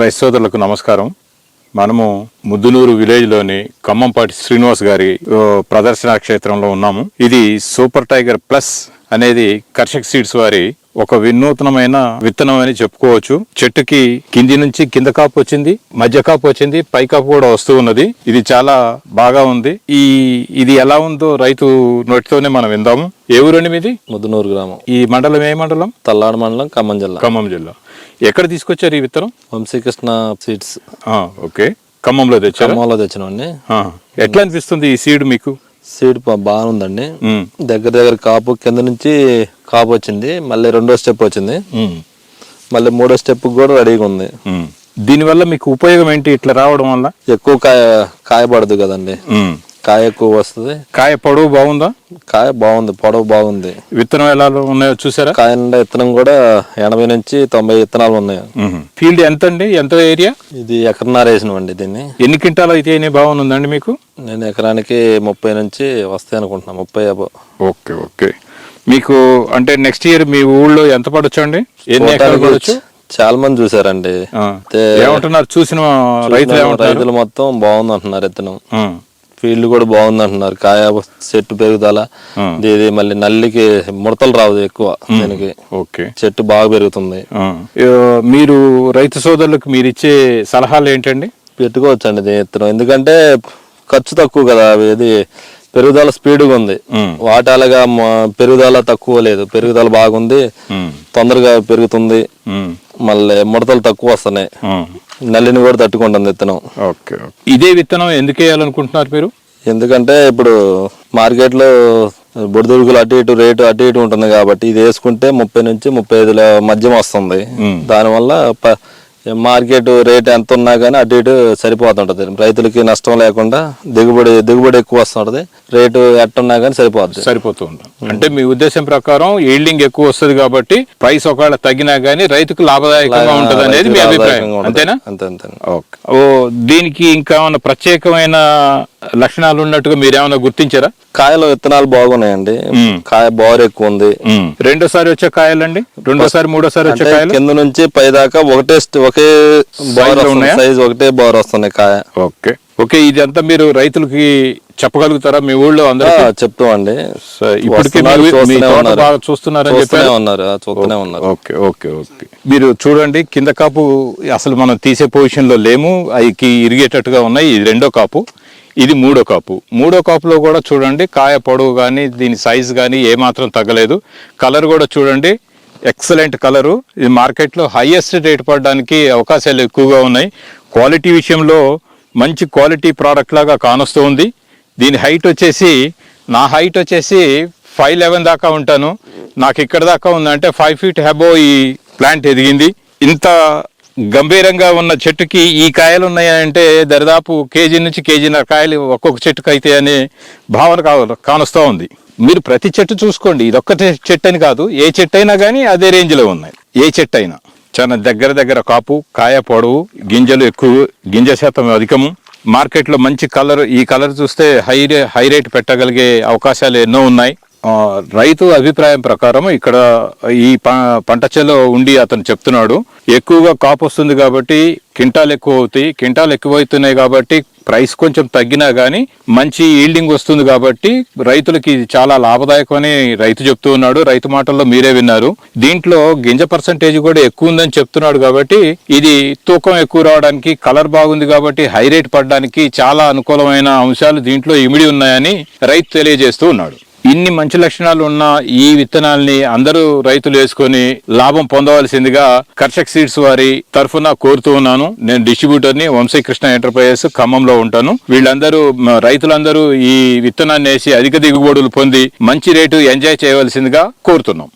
రైతు సోదరులకు నమస్కారం. మనము ముద్దునూరు విలేజ్లోని కమ్మంపాటి ఖమ్మంపాటి శ్రీనివాస్ గారి ఓ, క్షేత్రంలో ఉన్నాము. ఇది సూపర్ టైగర్ ప్లస్ అనేది కర్షక్ సీడ్స్ వారి ఒక వినూత్నమైన విత్తనం అని చెప్పుకోవచ్చు. చెట్టుకి కింది నుంచి కింద కాపు వచ్చింది మధ్య కాపు వచ్చింది పై కాపు కూడా వస్తూ ఉన్నది. ఇది చాలా బాగా ఉంది. ఈ ఇది ఎలా ఉందో రైతు నోటితోనే మనం విందాము. ఏ ఊరండి మీది? ముద్దునూరు గ్రామం. ఈ మండలం ఏ మండలం? తల్లాడు మండలం ఖమ్మం జిల్లా. ఖమ్మం జిల్లా. ఎక్కడ తీసుకొచ్చారు ఈ విత్తనం? వంశీకృష్ణ సీడ్స్. ఓకే. ఖమ్మంలో తెచ్చారా? ఖమ్మంలో తెచ్చినండి ఆ, ఎట్లా అనిపిస్తుంది ఈ సీడ్ మీకు? సీడ్ బాగుందండి దగ్గర దగ్గర కాపు కింద నుంచి కాపు వచ్చింది. మళ్ళీ రెండో స్టెప్ వచ్చింది. మళ్ళీ మూడో స్టెప్ కూడా రెడీగా ఉంది. దీనివల్ల మీకు ఉపయోగం ఏంటి? ఇట్లా రావడం వల్ల? ఎక్కువ కాయ కాయ పడదు కదండి. కాయ ఎక్కువ వస్తుంది. కాయ పొడవు బాగుందా? కాయ బాగుంది పొడవు బాగుంది. విత్తనం ఎలా ఉన్నాయో చూసారా? కాయ నిండా విత్తనం కూడా ఎనభై నుంచి తొంభై విత్తనాలు ఉన్నాయి. ఫీల్డ్ ఎంత అండి ఎంత ఏరియా? ఇది ఎకరన్నర వేసినవండి దీన్ని. ఎన్ని క్వింటాలు అయితే అయినా బాగుందండి మీకు? నేను ఎకరానికి ముప్పై నుంచి వస్తాయి అనుకుంటున్నా ముప్పై యాభై ఓకే ఓకే. మీకు అంటే నెక్స్ట్ ఇయర్ మీ ఊళ్ళో ఎంత పడొచ్చు అండి? ఎన్ని ఎకరాలు పడొచ్చు? చాలా మంది చూసారండి. ఏమంటున్నారు? చూసిన రైతులు ఏమంటారు రైతులు మొత్తం బాగుంది అంటున్నారు ఆ, ఫీల్డ్ కూడా బాగుంది అంటున్నారు. కాయ చెట్టు పెరుగుదల. ఇది మళ్ళీ నల్లికి ముడతలు రావు ఎక్కువ దీనికి. ఓకే. చెట్టు బాగా పెరుగుతుంది. మీరు రైతు సోదరులకు మీరు ఇచ్చే సలహాలు ఏంటండి? పెట్టుకోవచ్చండి దీని విత్తనం ఎందుకంటే ఖర్చు తక్కువ కదా ఇది పెరుగుదల స్పీడ్గా ఉంది. వాటాలుగా పెరుగుదల తక్కువ లేదు. పెరుగుదల బాగుంది. తొందరగా పెరుగుతుంది. మళ్ళీ ముడతలు తక్కువ వస్తున్నాయి. నల్లిని కూడా తట్టుకుంటుంది విత్తనం ఓకే. ఇదే విత్తనం ఎందుకు వేయాలనుకుంటున్నారు మీరు ఎందుకంటే ఇప్పుడు మార్కెట్లో బుడిదుడుకులు అటు ఇటు రేటు అటు ఇటు ఉంటుంది కాబట్టి ఇది వేసుకుంటే ముప్పై నుంచి ముప్పై ఐదుల మధ్యం వస్తుంది. దానివల్ల ప- మార్కెట్ రేట్ ఎంత ఉన్నా కానీ అటు ఇటు సరిపోతుంటది. రైతులకి నష్టం లేకుండా దిగుబడి దిగుబడి ఎక్కువ వస్తుంటది. రేటు ఎట్టున్నా కానీ సరిపోద్ది. సరిపోతూ ఉంటాం అంటే మీ ఉద్దేశం ప్రకారం ఈల్డింగ్ ఎక్కువ వస్తుంది కాబట్టి ప్రైస్ ఒకవేళ తగ్గినా గానీ రైతుకు లాభదాయకంగా ఉంటది అనేది మీ అభిప్రాయం. ఉంటది. అంతేనా? అంతే అంతే. ఓకే. ఓ దీనికి ఇంకా ఏమైనా ప్రత్యేకమైన లక్షణాలు ఉన్నట్టుగా మీరు ఏమైనా గుర్తించారా? కాయలు విత్తనాలు బాగున్నాయండి. కాయ బోర్ ఎక్కువ ఉంది. రెండోసారి వచ్చే కాయలండి? రెండోసారి మూడోసారి వచ్చే కాయలు? కింద నుంచి పై దాకా ఒకటే స్ట్- ఒకే బోర్లో ఉన్నాయా? సైజ్ ఒకటే బోర్ వస్తున్నాయి కాయ. ఓకే. ఓకే ఇదంతా మీరు రైతులకి చెప్పగలుగుతారా? మీ ఊళ్ళో అందరూ చెప్తామండి. ఇప్పటికీ చూస్తున్నారని ఉన్నారు చూస్తూనే ఉన్నారు. Okay okay okay. మీరు చూడండి కింద కాపు అసలు మనం తీసే పొజిషన్లో లేము. అవి ఇరిగేటట్టుగా ఉన్నాయి. ఇది రెండో కాపు ఇది మూడో కాపు. మూడో కాపులో కూడా చూడండి కాయ పొడవు కానీ దీని సైజ్ కానీ ఏమాత్రం తగ్గలేదు. కలర్ కూడా చూడండి ఎక్సలెంట్ కలరు. ఇది మార్కెట్లో హైయెస్ట్ రేట్ పడడానికి అవకాశాలు ఎక్కువగా ఉన్నాయి. క్వాలిటీ విషయంలో మంచి క్వాలిటీ ప్రోడక్ట్ లాగా కానొస్తూ ఉంది. దీని హైట్ వచ్చేసి నా హైట్ వచ్చేసి ఫైవ్ లెవెన్ దాకా ఉంటాను. నాకు ఇక్కడ దాకా ఉందంటే ఫైవ్ ఫీట్ హెబో ఈ ప్లాంట్ ఎదిగింది. ఇంత గంభీరంగా ఉన్న చెట్టుకి ఈ కాయలు ఉన్నాయంటే దరిదాపు కేజీ నుంచి కేజీన్నర కాయలు ఒక్కొక్క చెట్టుకు అయితే అనే భావన కా కానొస్తూ ఉంది. మీరు ప్రతి చెట్టు చూసుకోండి. ఇది ఒక్క చెట్టు అని కాదు. ఏ చెట్టు అయినా కానీ అదే రేంజ్లో ఉన్నాయి. ఏ చెట్టు అయినా చాలా దగ్గర దగ్గర కాపు కాయ పొడవు గింజలు ఎక్కువ గింజ శాతం అధికము. మార్కెట్లో మంచి కలర్ ఈ కలర్ చూస్తే హై హై రేట్ పెట్టగలిగే అవకాశాలు ఎన్నో ఉన్నాయి. రైతు అభిప్రాయం ప్రకారం ఇక్కడ ఈ ప- పంట చేలో ఉండి అతను చెప్తున్నాడు ఎక్కువగా కాపు వస్తుంది కాబట్టి కింటాలు ఎక్కువ అవుతాయి కింటాలు ఎక్కువ అవుతున్నాయి కాబట్టి ప్రైస్ కొంచెం తగ్గినా కానీ మంచి ఈల్డింగ్ వస్తుంది కాబట్టి రైతులకి ఇది చాలా లాభదాయకమని రైతు చెప్తూ ఉన్నాడు. రైతు మాటల్లో మీరే విన్నారు. దీంట్లో గింజ పర్సంటేజ్ కూడా ఎక్కువ ఉందని చెప్తున్నాడు కాబట్టి ఇది తూకం ఎక్కువ రావడానికి కలర్ బాగుంది కాబట్టి హై రేట్ పడడానికి చాలా అనుకూలమైన అంశాలు దీంట్లో ఇమిడి ఉన్నాయని రైతు తెలియజేస్తూ ఉన్నాడు. ఇన్ని మంచి లక్షణాలు ఉన్న ఈ విత్తనాల్ని అందరూ రైతులు వేసుకొని లాభం పొందవలసిందిగా కర్షక్ సీడ్స్ వారి తరఫున కోరుతూ ఉన్నాను. నేను డిస్ట్రిబ్యూటర్ని వంశీకృష్ణ ఎంటర్ప్రైజెస్ ఖమ్మంలో ఉంటాను. వీళ్ళందరూ రైతులందరూ ఈ విత్తనాన్ని వేసి అధిక దిగుబడులు పొంది మంచి రేటు ఎంజాయ్ చేయవలసిందిగా కోరుతున్నాం.